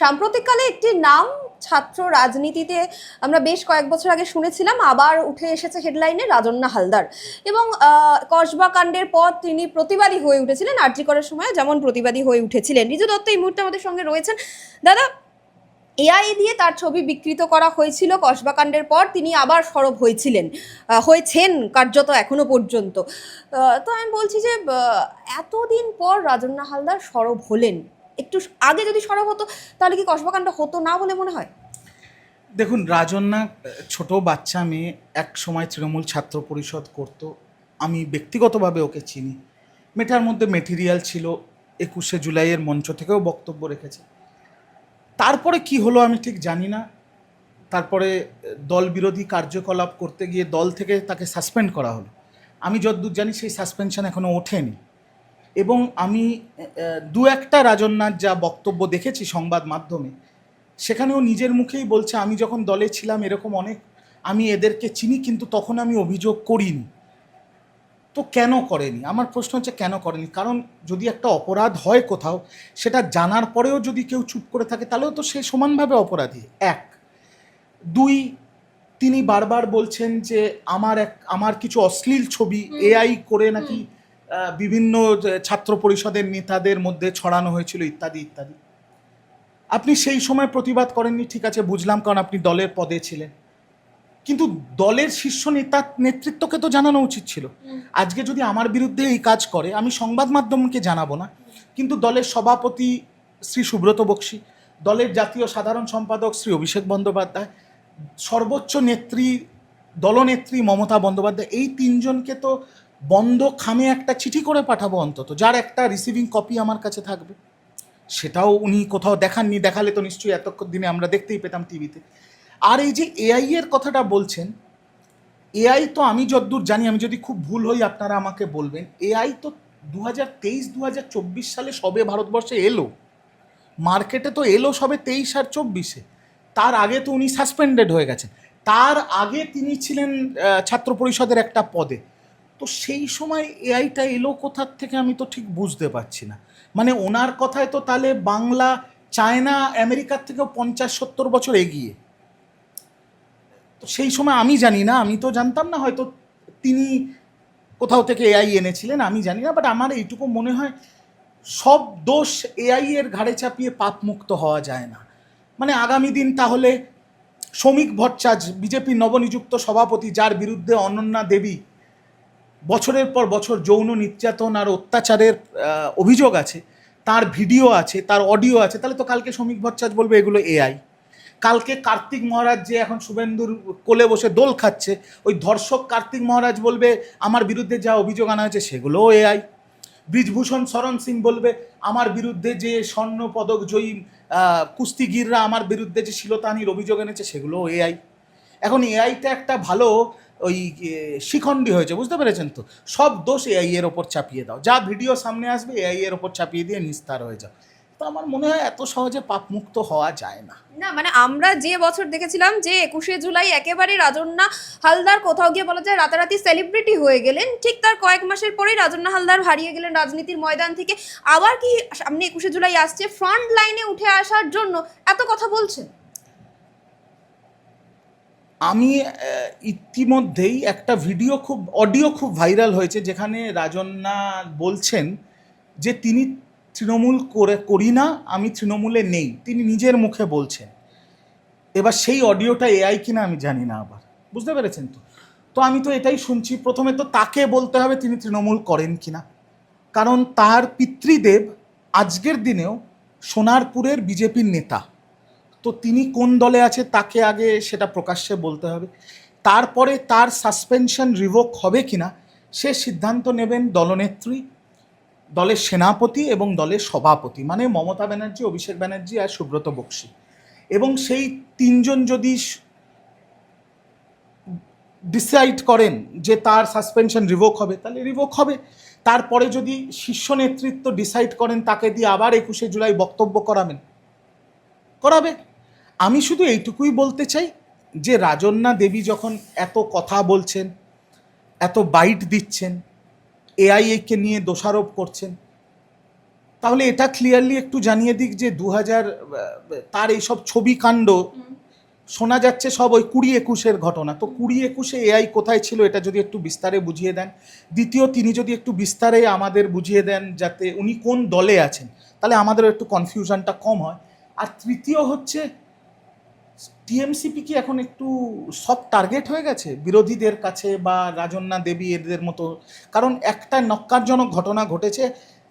সাম্প্রতিককালে একটি নাম ছাত্র রাজনীতিতে আমরা বেশ কয়েক বছর আগে শুনেছিলাম, আবার উঠে এসেছে হেডলাইনে রাজন্না হালদার। এবং কসবা কাণ্ডের পর তিনি প্রতিবাদী হয়ে উঠেছিলেন আরজি করার সময়, যেমন প্রতিবাদী হয়ে উঠেছিলেন। রিজু দত্ত এই মুহূর্তে আমাদের সঙ্গে রয়েছেন। দাদা, এআই দিয়ে তার ছবি বিকৃত করা হয়েছিল, কসবা কাণ্ডের পর তিনি আবার সরব হয়েছিলেন হয়েছেন কার্যত এখনও পর্যন্ত। তো আমি বলছি যে এতদিন পর রাজন্না হালদার সরব হলেন। একটু আগে যদি সরব হতো, তাহলে কি কসবাকাণ্ড হতো না বলে মনে হয়? দেখুন, রাজন্যা, ছোট বাচ্চা মেয়ে এক সময় তৃণমূল ছাত্র পরিষদ করত। আমি ব্যক্তিগতভাবে ওকে চিনি। মেটার মধ্যে মেটেরিয়াল ছিল, একুশে জুলাইয়ের মঞ্চ থেকেও বক্তব্য রেখেছে। তারপরে কি হলো আমি ঠিক জানি না। তারপরে দল বিরোধী কার্যকলাপ করতে গিয়ে দল থেকে তাকে সাসপেন্ড করা হলো। আমি যতদূর জানি সেই সাসপেনশন এখনও ওঠেনি। এবং আমি দু একটা রাজন্যার যা বক্তব্য দেখেছি সংবাদ মাধ্যমে সেখানেও নিজের মুখেই বলছে আমি যখন দলে ছিলাম এরকম অনেক আমি এদেরকে চিনি কিন্তু তখন আমি অভিযোগ করিনি। তো কেন করেনি? আমার প্রশ্ন হচ্ছে কেন করেনি? কারণ যদি একটা অপরাধ হয় কোথাও সেটা জানার পরেও যদি কেউ চুপ করে থাকে তাহলেও তো সে সমানভাবে অপরাধী। এক। দুই তিনি বারবার বলছেন যে আমার এক আমার কিছু অশ্লীল ছবি এআই করে নাকি বিভিন্ন ছাত্র পরিষদের নেতাদের মধ্যে ছড়ানো হয়েছিল ইত্যাদি ইত্যাদি। আপনি সেই সময় প্রতিবাদ করেননি ঠিক আছে বুঝলাম কারণ আপনি দলের পদে ছিলেন। কিন্তু দলের শীর্ষ নেতা নেতৃত্বকে তো জানানো উচিত ছিল। আজকে যদি আমার বিরুদ্ধে এই কাজ করে আমি সংবাদ মাধ্যমকে জানাব না। কিন্তু দলের সভাপতি শ্রী সুব্রত বক্সী দলের জাতীয় সাধারণ সম্পাদক শ্রী অভিষেক বন্দ্যোপাধ্যায় সর্বোচ্চ নেত্রী দলনেত্রী মমতা বন্দ্যোপাধ্যায় এই তিনজনকে তো বন্ধ খামে একটা চিঠি করে পাঠাবো অন্তত, যার একটা রিসিভিং কপি আমার কাছে থাকবে। সেটাও উনি কোথাও দেখাননি, দেখালে তো নিশ্চয়ই এতক্ষণ দিনে আমরা দেখতেই পেতাম টিভিতে। আর এই যে এআই এর কথাটা বলছেন এআই তো আমি যদ্দূর জানি, আমি যদি খুব ভুল হই আপনারা আমাকে বলবেন এআই তো দু হাজার তেইশ চব্বিশ সালে সবে ভারতবর্ষে এলো। মার্কেটে তো এলো সবে তেইশ আর চব্বিশে। তার আগে তো উনি সাসপেন্ডেড হয়ে গেছেন। তার আগে তিনি ছিলেন ছাত্র পরিষদের একটা পদে। তো সেই সময় এআইটা এলো কোথার থেকে আমি তো ঠিক বুঝতে পারছি না। মানে ওনার কথায় তো তাহলে বাংলা, চায়না, আমেরিকার থেকেও পঞ্চাশ, সত্তর বছর এগিয়ে। তো সেই সময় আমি জানি না, আমি তো জানতাম না, হয়তো তিনি কোথাও থেকে এআই এনেছিলেন, আমি জানি না বাট আমার এইটুকু মনে হয় সব দোষ এআই এর ঘাড়ে চাপিয়ে পাপ মুক্ত হওয়া যায় না। মানে আগামী দিন তাহলে শ্রমিক ভট্টাচার্য বিজেপি নবনিযুক্ত সভাপতি, যার বিরুদ্ধে অনন্যা দেবী বছরের পর বছর যৌন নির্যাতন আর অত্যাচারের অভিযোগ আছে, তার ভিডিও আছে, তার অডিও আছে, তাহলে তো কালকে শ্রমিক ভট্টাচার্য বলবে এগুলো এআই। কালকে কার্তিক মহারাজ যে এখন শুভেন্দুর কোলে বসে দোল খাচ্ছে, ওই ধর্ষক কার্তিক মহারাজ বলবে, আমার বিরুদ্ধে যা অভিযোগ আনা হয়েছে সেগুলোও এআই। ব্রিজভূষণ শরণ সিং বলবে, আমার বিরুদ্ধে যে স্বর্ণ পদক জয়ী কুস্তিগিররা আমার বিরুদ্ধে যে শিলতানির অভিযোগ এনেছে সেগুলোও এআই। এখন এআইটা একটা ভালো ওই শিখণ্ডী হয়েছে, বুঝতে পেরেছেন তো? সব দোষ এআই এর ওপর চাপিয়ে দাও। যা ভিডিও সামনে আসবে এআই এর ওপর চাপিয়ে দিয়ে নিস্তার হয়ে যাও। তো আমার মনে হয় এত সহজে পাপমুক্ত হওয়া যায় না। না মানে আমরা যে বছর দেখেছিলাম যে একুশে জুলাই একেবারে রাজন্না হালদার, কোথাও গিয়ে বলা যায় রাতারাতি সেলিব্রিটি হয়ে গেলেন, ঠিক তার কয়েক মাসের পরেই রাজন্না হালদার হারিয়ে গেলেন রাজনীতির ময়দান থেকে। আবার কি সামনে একুশে জুলাই আসছে ফ্রন্ট লাইনে উঠে আসার জন্য এত কথা বলছেন? আমি ইতিমধ্যেই একটা ভিডিও খুব অডিও খুব ভাইরাল হয়েছে যেখানে রাজন্না বলছেন যে তিনি তৃণমূল করে, করি না, আমি তৃণমূলে নেই। তিনি নিজের মুখে বলছেন। এবার সেই অডিওটা এআই কিনা আমি জানি না আবার। বুঝতে পেরেছেন তো? তো আমি তো এটাই শুনছি, প্রথমে তো তাকে বলতে হবে তিনি তৃণমূল করেন কিনা। কারণ তার পিতৃদেব আজকের দিনেও সোনারপুরের বিজেপির নেতা। তো তিনি কোন দলে আছে তাকে আগে সেটা প্রকাশ্যে বলতে হবে। তারপরে তার সাসপেনশন রিভোক হবে কিনা, সে সিদ্ধান্ত নেবেন দলনেত্রী, দলের সেনাপতি এবং দলের সভাপতি মানে মমতা ব্যানার্জি, অভিষেক ব্যানার্জি আর সুব্রত বক্সী। এবং সেই তিনজন যদি ডিসাইড করেন যে তার সাসপেনশন রিভোক হবে, তাহলে রিভোক হবে। তারপরে যদি শীর্ষ নেতৃত্ব ডিসাইড করেন তাকে দিয়ে আবার একুশে জুলাই বক্তব্য করাবেন, করাবে। আমি শুধু এইটুকুই বলতে চাই যে রাজন্যা দেবী যখন এত কথা বলছেন এত বাইট দিচ্ছেন এআইএকে নিয়ে দোষারোপ করছেন তাহলে এটা ক্লিয়ারলি একটু জানিয়ে দিক যে দু হাজার তার এইসব ছবি কাণ্ড শোনা যাচ্ছে সব ওই কুড়ি একুশের ঘটনা। তো কুড়ি একুশে এআই কোথায় ছিল এটা যদি একটু বিস্তারে বুঝিয়ে দেন। দ্বিতীয় তিনি যদি একটু বিস্তারে আমাদের বুঝিয়ে দেন যাতে উনি কোন দলে আছেন তাহলে আমাদেরও একটু কনফিউশনটা কম হয়। আর তৃতীয় হচ্ছে টিএমসিপি কি এখন একটু সব টার্গেট হয়ে গেছে? বিরোধীদের কাছে বা রাজন্যা দেবী এদের মতো? কারণ একটা নক্কারজনক ঘটনা ঘটেছে,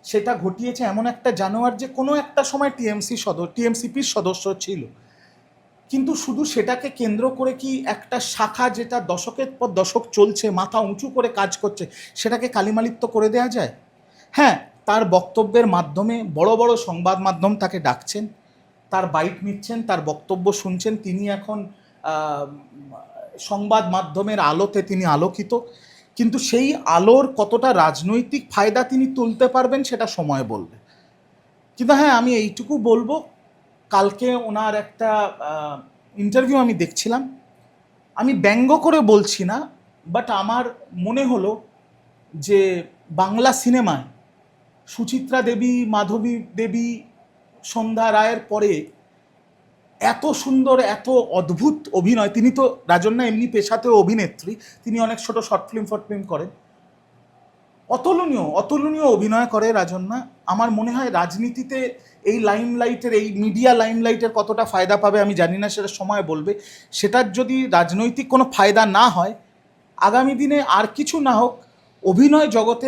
সেটা ঘটিয়েছে এমন একটা জানোয়ার যে কোনো একটা সময় টিএমসি সদস্য টিএমসিপির সদস্য ছিল। কিন্তু শুধু সেটাকে কেন্দ্র করে কি একটা শাখা যেটা দশকের পর দশক চলছে, মাথা উঁচু করে কাজ করছে, সেটাকে কালিমালিপ্ত করে দেওয়া যায়? হ্যাঁ তার বক্তব্যের মাধ্যমে বড় বড় সংবাদ মাধ্যম তাকে ডাকছেন। তার বাইট নিচ্ছেন, তার বক্তব্য শুনছেন। তিনি এখন সংবাদ মাধ্যমের আলোতে তিনি আলোকিত। কিন্তু সেই আলোর কতটা রাজনৈতিক ফায়দা তিনি তুলতে পারবেন সেটা সময় বলবে। কিন্তু হ্যাঁ আমি এইটুকু বলব, কালকে ওনার একটা ইন্টারভিউ আমি দেখছিলাম। আমি ব্যঙ্গ করে বলছি না বাট আমার মনে হলো যে বাংলা সিনেমায় সুচিত্রা দেবী, মাধবী দেবী সন্ধ্যা রায়ের পরে এত সুন্দর, এত অদ্ভুত অভিনয়। তিনি তো রাজন্যা এমনি পেশাতেও অভিনেত্রী। তিনি অনেক ছোট শর্ট ফিল্ম ফট ফিল্ম করেন। অতুলনীয় অতুলনীয় অভিনয় করে রাজন্যা। আমার মনে হয় রাজনীতিতে এই লাইমলাইটের, এই মিডিয়া লাইমলাইটের কতটা ফায়দা পাবে আমি জানি না, সেটা সময় বলবে। সেটার যদি রাজনৈতিক কোনো ফায়দা না হয়, আগামী দিনে আর কিছু না হোক, অভিনয় জগতে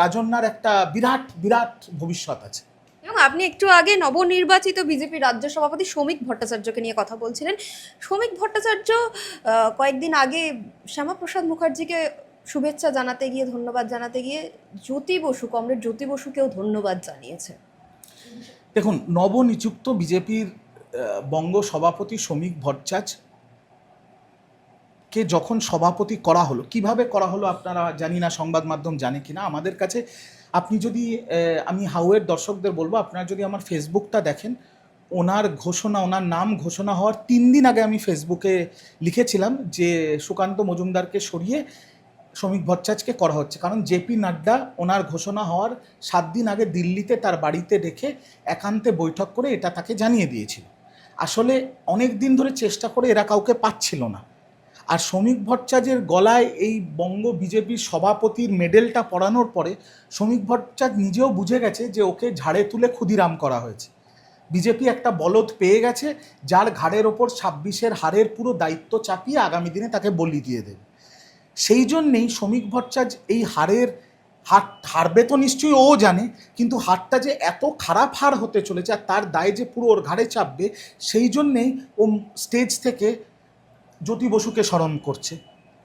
রাজন্যার একটা বিরাট বিরাট ভবিষ্যৎ আছে। এবং আপনি একটু আগে নবনির্বাচিত বিজেপি রাজ্য সভাপতি শ্রমিক ভট্টাচার্যকে নিয়ে কথা বলছিলেন। শ্রমিক ভট্টাচার্য কয়েকদিন আগে শ্যামাপ্রসাদ মুখার্জিকে শুভেচ্ছা জানাতে গিয়ে, ধন্যবাদ জানাতে গিয়ে জ্যোতি বসু, কমরেড জ্যোতি বসুকেও ধন্যবাদ জানিয়েছে দেখুন, নবনিযুক্ত বিজেপির বঙ্গ সভাপতি শ্রমিক ভট্টাচার্য কে যখন সভাপতি করা হলো, কীভাবে করা হলো আপনারা জানি না, সংবাদ মাধ্যম জানে কিনা। আমাদের কাছে আপনি যদি আমি হাউয়ের দর্শকদের বলব, আপনারা যদি আমার ফেসবুকটা দেখেন, ওনার ঘোষণা, ওনার নাম ঘোষণা হওয়ার তিন দিন আগে আমি ফেসবুকে লিখেছিলাম যে, সুকান্ত মজুমদারকে সরিয়ে শ্রমিক ভট্টাচার্যকে করা হচ্ছে। কারণ জেপি নাড্ডা ওনার ঘোষণা হওয়ার সাত দিন আগে দিল্লিতে তার বাড়িতে রেখে একান্তে বৈঠক করে এটা তাকে জানিয়ে দিয়েছিল। আসলে অনেক দিন ধরে চেষ্টা করে এরা কাউকে পাচ্ছিল না। আর শ্রমিক ভট্টাচার্যের গলায় এই বঙ্গ বিজেপির সভাপতির মেডেলটা পড়ানোর পরে শ্রমিক ভট্টাচার্য নিজেও বুঝে গেছে যে ওকে ঝাড়ে তুলে ক্ষুদিরাম করা হয়েছে। বিজেপি একটা বলদ পেয়ে গেছে, যার ঘাড়ের ওপর ছাব্বিশের হারের পুরো দায়িত্ব চাপিয়ে আগামী দিনে তাকে বলি দিয়ে দেবে। সেই জন্যেই শ্রমিক ভট্টাচার্য এই হারের হার, হারবে তো নিশ্চয়ই ও জানে, কিন্তু হারটা যে এত খারাপ হার হতে চলেছে আর তার দায় যে পুরো ওর ঘাড়ে চাপবে, সেই জন্যেই ও স্টেজ থেকে জ্যোতি বসুকে স্মরণ করছে।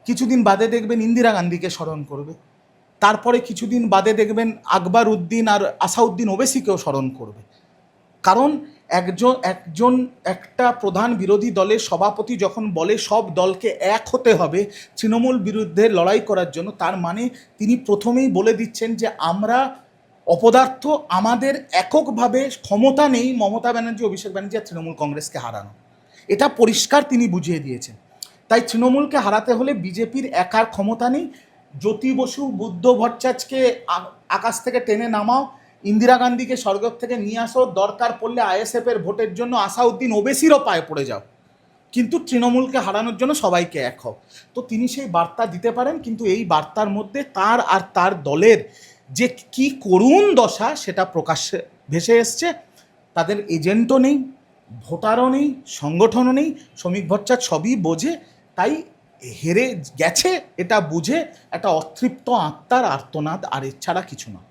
কিছুদিন বাদে দেখবেন ইন্দিরা গান্ধীকে স্মরণ করবে। তারপরে কিছুদিন বাদে দেখবেন আকবর উদ্দিন আর আসাউদ্দিন ওবেসিকেও স্মরণ করবে। কারণ একজন একজন, একটা প্রধান বিরোধী দলের সভাপতি যখন বলে সব দলকে এক হতে হবে তৃণমূল বিরুদ্ধে লড়াই করার জন্য, তার মানে তিনি প্রথমেই বলে দিচ্ছেন যে আমরা অপদার্থ, আমাদের এককভাবে ক্ষমতা নেই মমতা ব্যানার্জি, অভিষেক ব্যানার্জি আর তৃণমূল কংগ্রেসকে হারানো। এটা পরিষ্কার তিনি বুঝিয়ে দিয়েছেন। তাই তৃণমূলকে হারাতে হলে বিজেপির একার ক্ষমতা নেই। জ্যোতি বসু, বুদ্ধ ভট্টাচার্যকে আকাশ থেকে টেনে নামাও। ইন্দিরা গান্ধীকে স্বর্গ থেকে নিয়ে আসো। দরকার পড়লে আইএসএফের ভোটের জন্য আসাউদ্দিন ওবেসিরও পায়ে পড়ে যাও। কিন্তু তৃণমূলকে হারানোর জন্য সবাইকে এক হও। তো তিনি সেই বার্তা দিতে পারেন, কিন্তু এই বার্তার মধ্যে তার আর তার দলের যে কি করুণ দশা, সেটা প্রকাশ্যে ভেসে এসছে। তাদের এজেন্টও নেই, ভোটারও নেই, সংগঠনও নেই। শ্রমিক ভট্টাচার্য সবই বোঝে। তাই হেরে গেছে এটা বুঝে একটা অতৃপ্ত আত্মার আর্তনাদ আর এছাড়া কিছু না।